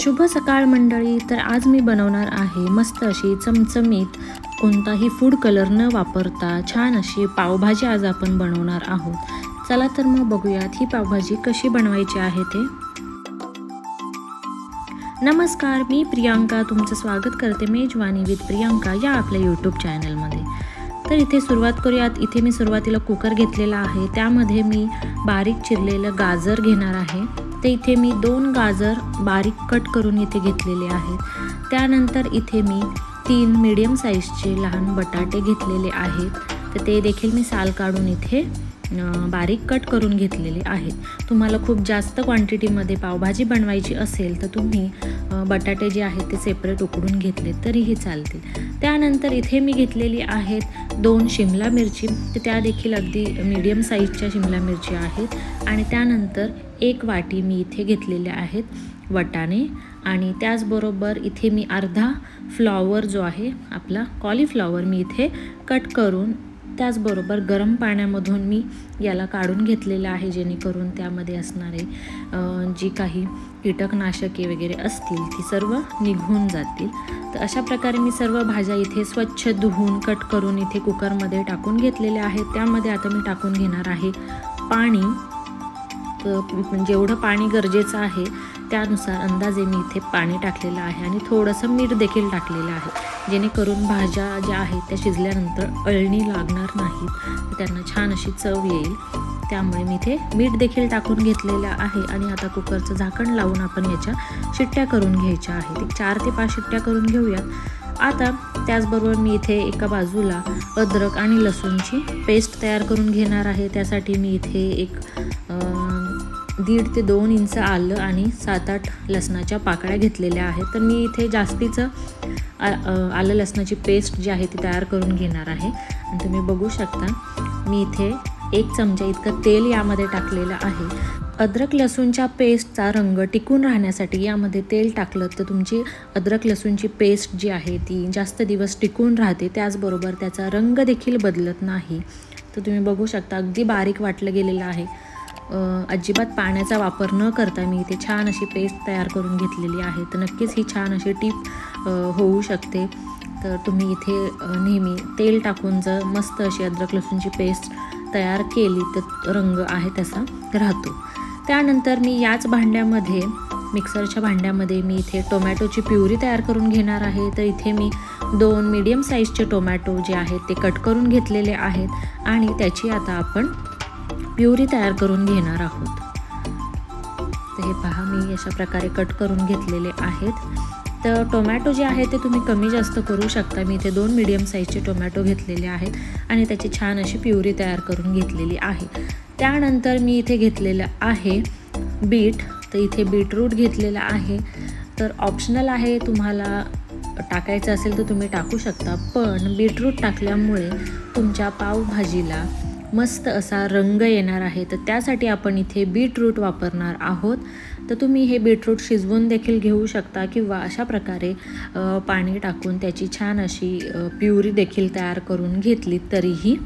शुभ सकाळ मंडळी तर आज मी बनवणार आहे मस्त अशी चमचमीत कोणताही फूड कलर न वापरता छान अशी पावभाजी आज आपण बनवणार आहोत. चला तर मग बघूयात ही पावभाजी कशी बनवायची आहे ते. नमस्कार मी प्रियांका तुमचं स्वागत करते मेजवानी विथ प्रियांका या आपल्या यूट्यूब चॅनलमध्ये तर इथे सुरुवात करूयात. इथे मी सुरुवातीला कुकर घेतलेला आहे. त्यामध्ये मी बारीक चिरलेलं गाजर घेणार आहे. तर इथे मी दोन गाजर बारीक कट करून इथे घेतलेले आहेत. त्यानंतर इथे मी तीन मीडियम साईजचे लहान बटाटे घेतलेले आहेत. तर ते देखील मी साल काढून इथे बारीक कट करून घेतलेले आहेत. तुम्हाला खूप जास्त क्वांटिटीमध्ये पावभाजी बनवायची असेल तर तुम्ही बटाटे जे आहेत ते सेपरेट उकडून घेतले तरीही चालतील. त्यानंतर इथे मी घेतलेली आहेत दोन शिमला मिरची. तर त्या देखील अगदी मीडियम साईजच्या शिमला मिरची आहेत. आणि त्यानंतर एक वाटी मी इथे घेतलेले आहेत वटाणे आणि त्याचबरोबर इथे मी अर्धा फ्लॉवर जो आहे आपला कॉलीफ्लॉवर मी इथे कट करून त्याचबरोबर गरम पाण्यामधून मी याला काढून घेतलेलं आहे जेणेकरून त्यामध्ये असणारे जी काही कीटकनाशके वगैरे असतील ती सर्व निघून जातील. तर अशा प्रकारे मी सर्व भाज्या इथे स्वच्छ धुवून कट करून इथे कुकरमध्ये टाकून घेतलेल्या आहेत. त्यामध्ये आता मी टाकून घेणार आहे पाणी. जेवढं म्हणजे पाणी गरजेचं आहे त्यानुसार अंदाजे मी इथे पाणी टाकलेलं आहे आणि थोडंसं मीठ देखील टाकलेलं आहे. जेणेकरून भाज्या ज्या आहेत त्या शिजल्यानंतर अळणी लागणार नाहीत. त्यांना छान अशी चव येईल. त्यामुळे मी इथे मीठ देखील टाकून घेतलेलं आहे आणि आता कुकरचं झाकण लावून आपण याच्या शिट्ट्या करून घ्यायच्या आहेत. एक चार ते पाच शिट्ट्या करून घेऊयात. आता त्याचबरोबर मी इथे एका बाजूला अद्रक आणि लसूणची पेस्ट तयार करून घेणार आहे. त्यासाठी मी इथे एक दीड ते दोन इंच आलं आणि सात आठ लसणाच्या पाकळ्या घेतलेल्या आहेत. तर मी इथे जास्तीचं आलं लसणाची पेस्ट जी आहे ती तयार करून घेणार आहे. आणि तुम्ही बघू शकता मी इथे एक चमचा इतकं तेल यामध्ये टाकलेलं आहे. अद्रक लसूणच्या पेस्टचा रंग टिकून राहण्यासाठी यामध्ये तेल टाकलं तर तुमची अद्रक लसूणची पेस्ट जी आहे ती जास्त दिवस टिकून राहते. त्याचबरोबर त्याचा रंग देखील बदलत नाही. तर तुम्ही बघू शकता अगदी बारीक वाटलं गेलेलं आहे. अजिबात पाण्याचा वापर न करता मी इथे छान अशी पेस्ट तयार करून घेतलेली आहे. तर नक्कीच ही छान अशी टीप होऊ शकते. तर तुम्ही इथे नेहमी तेल टाकून जर मस्त अशी अद्रक लसूणची पेस्ट तयार केली तर रंग आहे तसा राहतो. त्यानंतर मी याच भांड्यामध्ये मिक्सरच्या भांड्यामध्ये मी इथे टोमॅटोची प्युरी तयार करून घेणार आहे. तर इथे मी दोन मीडियम साईजचे टोमॅटो जे आहेत ते कट करून घेतलेले आहेत आणि त्याची आता आपण प्युरी तयार करून घेणार आहोत. तर हे पहा मी अशा प्रकारे कट करून घेतलेले आहेत. तर टोमॅटो जे आहे ते तुम्ही कमी जास्त करू शकता. मी इथे दोन मीडियम साईजचे टोमॅटो घेतलेले आहेत आणि त्याची छान अशी प्युरी तयार करून घेतलेली आहे. त्यानंतर मी इथे घेतलेलं आहे बीट. तर इथे बीटरूट घेतलेलं आहे. तर ऑप्शनल आहे तुम्हाला टाकायचं असेल तर तुम्ही टाकू शकता. पण बीटरूट टाकल्यामुळे तुमच्या पावभाजीला मस्त असा रंग येणार आहे तर त्यासाठी आपण इथे बीटरूट वापरणार आहोत. तर तुम्ही हे बीटरूट शिजवून देखील घेऊ शकता किंवा अशा प्रकारे पाणी टाकून त्याची छान अशी प्युरी देखील तयार करून घेतली तरीही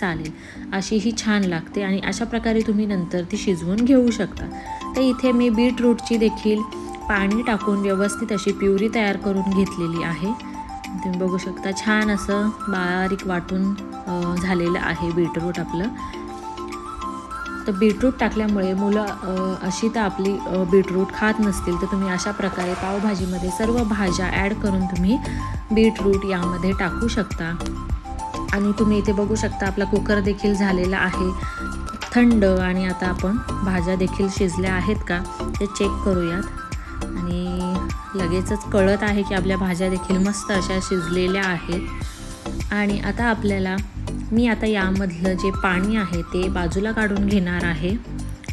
चालेल. अशी ही छान लागते आणि अशा प्रकारे तुम्ही नंतर ती शिजवून घेऊ शकता. तर इथे मी बीटरूटची देखील पाणी टाकून व्यवस्थित अशी प्युरी तयार करून घेतलेली आहे. तुम्ही बघू शकता छान असं बारीक वाटून झालेलं आहे बीटरूट आपलं. तर बीटरूट टाकल्यामुळे मुलं अशी तर आपली बीटरूट खात नसतील तर तुम्ही अशा प्रकारे पावभाजीमध्ये सर्व भाज्या ॲड करून तुम्ही बीटरूट यामध्ये टाकू शकता. आणि तुम्ही इथे बघू शकता आपला कुकर देखील झालेला आहे. थंड आणि आता आपण भाज्या देखील शिजल्या आहेत का ते चेक करूयात. आणि लगेचच कळत आहे की आपल्या भाज्या देखील मस्त अशा शिजलेल्या आहेत. आणि आता आपल्याला मी आता यामधलं जे पाणी आहे ते बाजूला काढून घेणार आहे.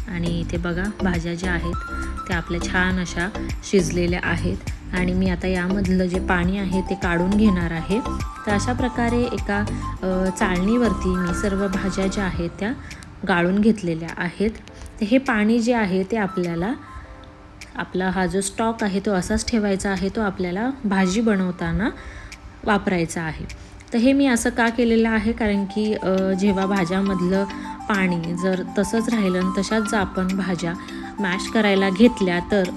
आणि इथे बघा भाज्या ज्या आहेत त्या आपल्या छान अशा शिजलेल्या आहेत. आणि मी आता यामधलं जे पाणी आहे ते काढून घेणार आहे. तर अशा प्रकारे एका चाळणीवरती मी सर्व भाज्या ज्या आहेत त्या गाळून घेतलेल्या आहेत. तर हे पाणी जे आहे ते आपल्याला आपला हा जो स्टॉक आहे तो असाच ठेवायचा आहे तो आपल्याला भाजी बनवताना वापरायचा आहे. तर हे मी असं का केलेलं आहे? कारण की जेव्हा भाज्यामधलं पाणी जर तसंच राहिलं आणि तशाच जर आपण भाज्या मॅश करायला घेतल्या तर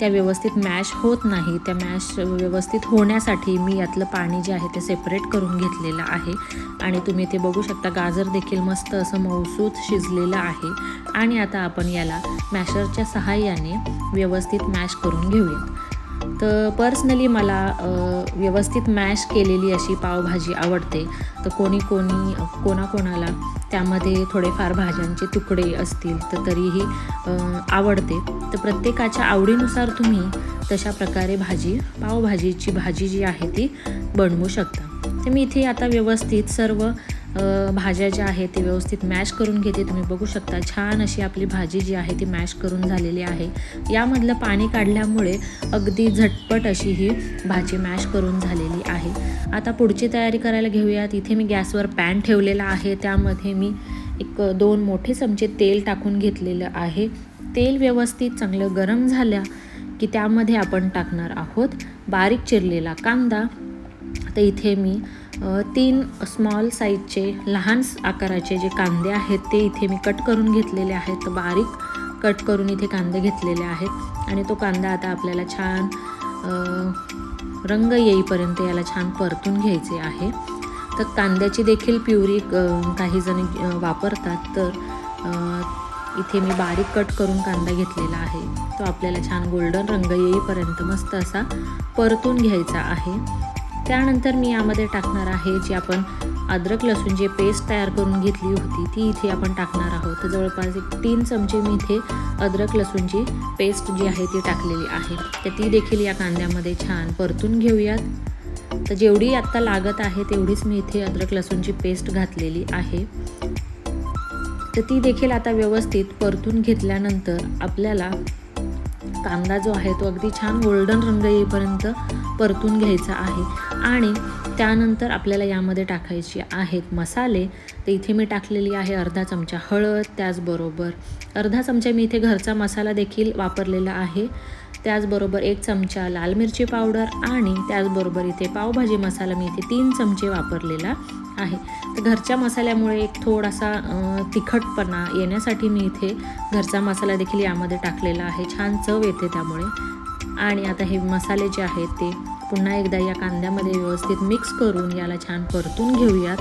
त्या व्यवस्थित मॅश होत नाही त्या मॅश व्यवस्थित होण्यासाठी मी यातलं पाणी जे आहे ते सेपरेट करून घेतलेलं आहे. आणि तुम्ही ते बघू शकता गाजर देखील मस्त असं मौसूत शिजलेलं आहे. आणि आता आपण याला मॅशरच्या सहाय्याने व्यवस्थित मॅश करून घेऊयात. तर पर्सनली मला व्यवस्थित मॅश केलेली अशी पावभाजी आवडते. तर कोणी कोणी कोणाकोणाला त्यामध्ये थोडेफार भाज्यांचे तुकडे असतील तर तरीही आवडते. तर प्रत्येकाच्या आवडीनुसार तुम्ही तशा प्रकारे भाजी पावभाजीची भाजी जी आहे ती बनवू शकता. तर मी इथे आता व्यवस्थित सर्व भाज्या ज्या आहेत ते व्यवस्थित मॅश करून घेते. तुम्ही बघू शकता छान अशी आपली भाजी जी आहे ती मॅश करून झालेली आहे. यामधलं पाणी काढल्यामुळे अगदी झटपट अशी ही भाजी मॅश करून झालेली आहे. आता पुढची तयारी करायला घेऊयात. इथे मी गॅसवर पॅन ठेवलेला आहे. त्यामध्ये मी एक दोन मोठे चमचे तेल टाकून घेतलेलं आहे. तेल व्यवस्थित चांगलं गरम झाल्या की त्यामध्ये आपण टाकणार आहोत बारीक चिरलेला कांदा. तर इथे मी तीन स्मॉल साईजचे लहान आकाराचे जे कांदे आहेत ते इथे मी कट करून घेतलेले आहेत. बारीक कट करून इथे कांदे घेतलेले आहेत. आणि तो कांदा आता आपल्याला छान रंग येईपर्यंत याला छान परतून घ्यायचे आहे. तर कांद्याची देखील प्युरी काही जण वापरतात. तर इथे मी बारीक कट करून कांदा घेतलेला आहे. तो आपल्याला छान गोल्डन रंग येईपर्यंत मस्त असा परतून घ्यायचा आहे. त्यानंतर मी यामध्ये टाकणार आहे जी आपण अद्रक लसूण जे पेस्ट तयार करून घेतली होती ती इथे आपण टाकणार आहोत. तर जवळपास एक तीन चमचे मी इथे अद्रक लसूणची पेस्ट जी आहे ती टाकलेली आहे. तर ती देखील या कांद्यामध्ये छान परतून घेऊयात. तर जेवढी आत्ता लागत आहे तेवढीच मी इथे अद्रक लसूणची पेस्ट घातलेली आहे. तर ती देखील आता व्यवस्थित परतून घेतल्यानंतर आपल्याला कांदा जो आहे तो अगदी छान गोल्डन रंग येईपर्यंत परतून घ्यायचा आहे. आणि त्यानंतर आपल्याला यामध्ये टाकायचे आहेत मसाले. तर इथे मी टाकलेली आहे अर्धा चमचा हळद त्याचबरोबर अर्धा चमचा मी इथे घरचा मसाला देखील वापरलेला आहे. त्याचबरोबर एक चमचा लाल मिरची पावडर आणि त्याचबरोबर इथे पावभाजी मसाला मी इथे तीन चमचे वापरलेला आहे. तर घरच्या मसाल्यामुळे एक थोडासा तिखटपणा येण्यासाठी मी इथे घरचा मसाला देखील यामध्ये टाकलेला आहे. छान चव येते त्यामुळे. आणि आता हे मसाले जे आहेत ते पुन्हा एकदा या कांद्यामध्ये व्यवस्थित मिक्स करून याला छान परतून घेऊयात.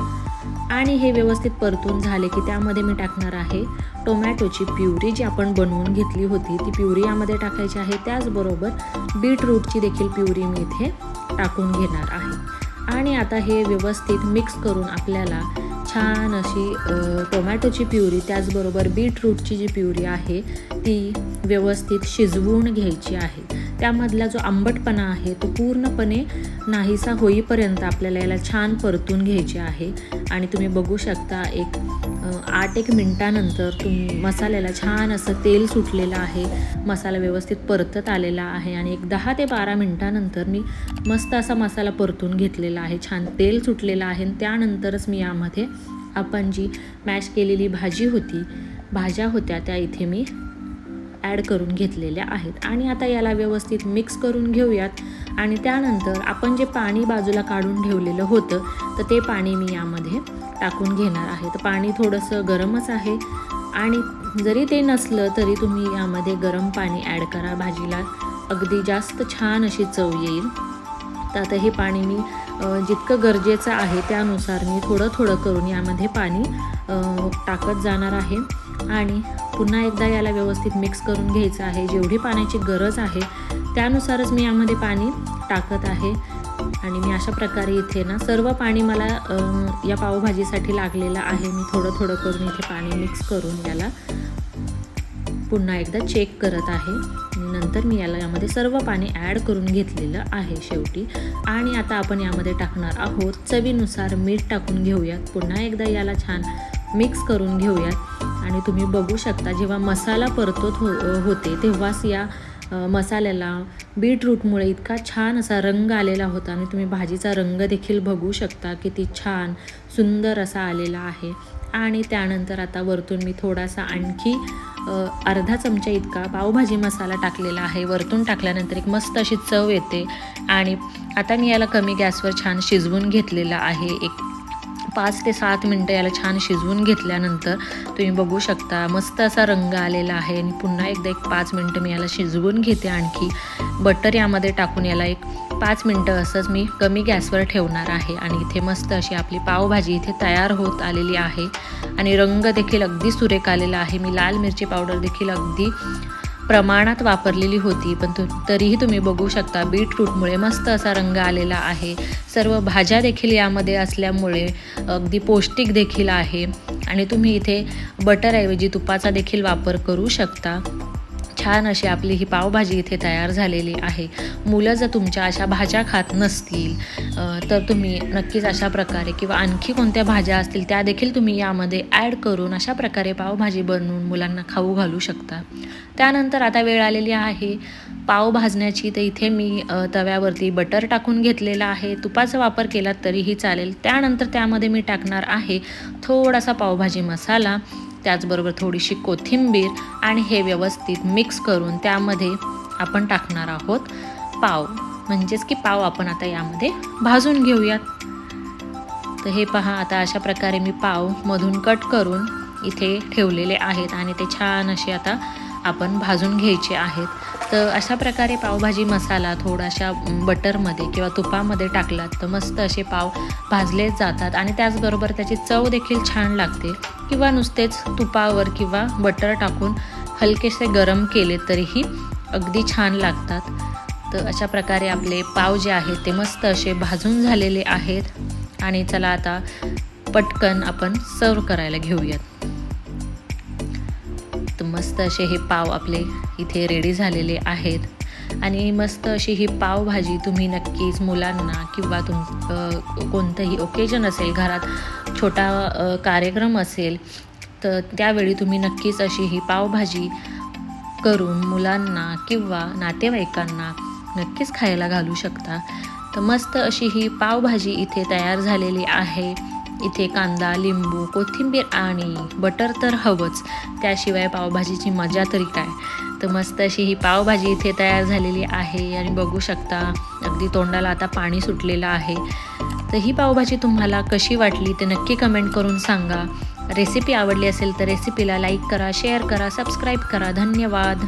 आणि हे व्यवस्थित परतून झाले की त्यामध्ये मी टाकणार आहे टोमॅटोची प्युरी जी आपण बनवून घेतली होती. ती प्युरी यामध्ये टाकायची आहे. त्याचबरोबर बीटरूटची देखील प्युरी मी इथे टाकून घेणार आहे. आणि आता हे व्यवस्थित मिक्स करून आपल्याला छान अशी टोमॅटोची प्युरी त्याचबरोबर बीटरूटची जी प्युरी आहे ती व्यवस्थित शिजवून घ्यायची आहे. त्यामधला जो आंबटपणा आहे तो पूर्णपणे नाहीसा होईपर्यंत आपल्याला याला छान परतून घ्यायचे आहे. आणि तुम्ही बघू शकता एक आठ एक मिनटानंतर तुम मसाल्याला छान असं तेल सुटलेलं आहे. मसाला व्यवस्थित परतत आलेला आहे आणि एक दहा ते बारा मिनटानंतर मी मस्त असा मसाला परतून घेतलेला आहे. छान तेल सुटलेलं आहे आणि त्यानंतरच मी यामध्ये आपण जी मॅश केलेली भाजी होती भाज्या होत्या त्या इथे मी ॲड करून घेतलेल्या आहेत. आणि आता याला व्यवस्थित मिक्स करून घेऊयात. आणि त्यानंतर आपण जे पाणी बाजूला काढून ठेवलेलं होतं तर ते पाणी मी यामध्ये टाकून घेणार आहे. तर पाणी थोडंसं गरमच आहे. आणि जरी ते नसलं तरी तुम्ही यामध्ये गरम पाणी ॲड करा. भाजीला अगदी जास्त छान अशी चव येईल. तर आता हे पाणी मी जितकं गरजेचं आहे त्यानुसार मी थोडं थोडं करून यामध्ये पाणी टाकत जाणार आहे. आणि पुन्हा एकदा याला व्यवस्थित मिक्स करून घ्यायचं आहे. जेवढी पाण्याची गरज आहे त्यानुसारच मी यामध्ये पाणी टाकत आहे. आणि मी अशा प्रकारे इथे ना सर्व पाणी मला या पावभाजीसाठी लागलेलं आहे. मी थोडं थोडं करून इथे पाणी मिक्स करून याला पुन्हा एकदा चेक करत आहे. नंतर मी याला यामध्ये सर्व पाणी ॲड करून घेतलेलं आहे शेवटी. आणि आता आपण यामध्ये टाकणार आहोत चवीनुसार मीठ टाकून घेऊयात. पुन्हा एकदा याला छान मिक्स करून घेऊयात. आणि तुम्ही बघू शकता जेव्हा मसाला परतत हो होते तेव्हाच या मसाल्याला बीटरूटमुळे इतका छान असा रंग आलेला होता आणि तुम्ही भाजीचा रंग देखील बघू शकता किती छान सुंदर असा आलेला आहे. आणि त्यानंतर आता वरतून मी थोडासा आणखी अर्धा चमचा इतका पावभाजी मसाला टाकलेला आहे. वरतून टाकल्यानंतर एक मस्त अशी चव येते. आणि आता मी याला कमी गॅसवर छान शिजवून घेतलेला आहे. एक पाच ते सात मिनटं याला छान शिजवून घेतल्यानंतर तुम्ही बघू शकता मस्त असा रंग आलेला आहे. आणि पुन्हा एकदा एक पाच मिनटं मी याला शिजवून घेते आणखी. बटर यामध्ये टाकून याला एक पाच मिनटं असंच मी कमी गॅसवर ठेवणार आहे. आणि इथे मस्त अशी आपली पावभाजी इथे तयार होत आलेली आहे. आणि रंग देखील अगदी सुरेख आलेला आहे. मी लाल मिरची पावडर देखील अगदी प्रमाणात वापरलेली होती पण तु तरीही तुम्ही बघू शकता बीटरूटमुळे मस्त असा रंग आलेला आहे. सर्व भाज्या देखील यामध्ये असल्यामुळे अगदी पौष्टिक देखील आहे. आणि तुम्ही इथे बटरऐवजी तुपाचा देखील वापर करू शकता. छान अशी आपली ही पावभाजी इथे तयार झालेली आहे. मुलं जर तुमच्या अशा भाज्या खात नसतील तर तुम्ही नक्कीच अशा प्रकारे किंवा आणखी कोणत्या भाज्या असतील त्या देखील तुम्ही यामध्ये ॲड करून अशा प्रकारे पावभाजी बनवून मुलांना खाऊ घालू शकता. त्यानंतर आता वेळ आलेली आहे. पाव भाजण्याची तर इथे मी तव्यावरती बटर टाकून घेतलेला आहे. तुपाचा वापर केला तरीही चालेल. त्यानंतर त्यामध्ये मी टाकणार आहे थोडासा पावभाजी मसाला. त्याचबरोबर थोडीशी कोथिंबीर आणि हे व्यवस्थित मिक्स करून त्यामध्ये आपण टाकणार आहोत पाव. म्हणजेच की पाव आपण आता यामध्ये भाजून घेऊयात. तर हे पहा आता अशा प्रकारे मी पाव मधून कट करून इथे ठेवलेले आहेत आणि ते छान असे आता आपण भाजून घ्यायचे आहेत. तर अशा प्रकारे पावभाजी मसाला थोडाशा बटरमध्ये किंवा तुपामध्ये टाकलात तर मस्त असे पाव भाजले जातात. आणि त्याचबरोबर त्याची चव देखील छान लागते. किंवा नुसतेच तुपावर किंवा बटर टाकून हलकेसे गरम केले तरीही अगदी छान लागतात. तर अशा प्रकारे आपले पाव जे आहेत ते मस्त असे भाजून झालेले आहेत. आणि चला आता पटकन आपण सर्व करायला घेऊयात. मस्त असे हे पाव आपले इथे रेडी झालेले आहेत. आणि मस्त अशी ही पावभाजी तुम्ही नक्कीच मुलांना किंवा तुम कोणतंही ओकेजन असेल घरात छोटा कार्यक्रम असेल तर त्यावेळी तुम्ही नक्कीच अशी ही पावभाजी करून मुलांना किंवा नातेवाईकांना नक्कीच खायला घालू शकता. तर मस्त अशी ही पावभाजी इथे तयार झालेली आहे. इथे कांदा लिंबू कोथिंबीर आणि बटर तर हवंच. त्याशिवाय पावभाजीची मजा तरी काय? तर मस्त अशी ही पावभाजी इथे तयार झालेली आहे आणि बघू शकता अगदी तोंडाला आता पाणी सुटलेलं आहे. तर ही पावभाजी तुम्हाला कशी वाटली ते नक्की कमेंट करून सांगा. रेसिपी आवडली असेल तर रेसिपीला लाईक करा शेअर करा सबस्क्राईब करा. धन्यवाद.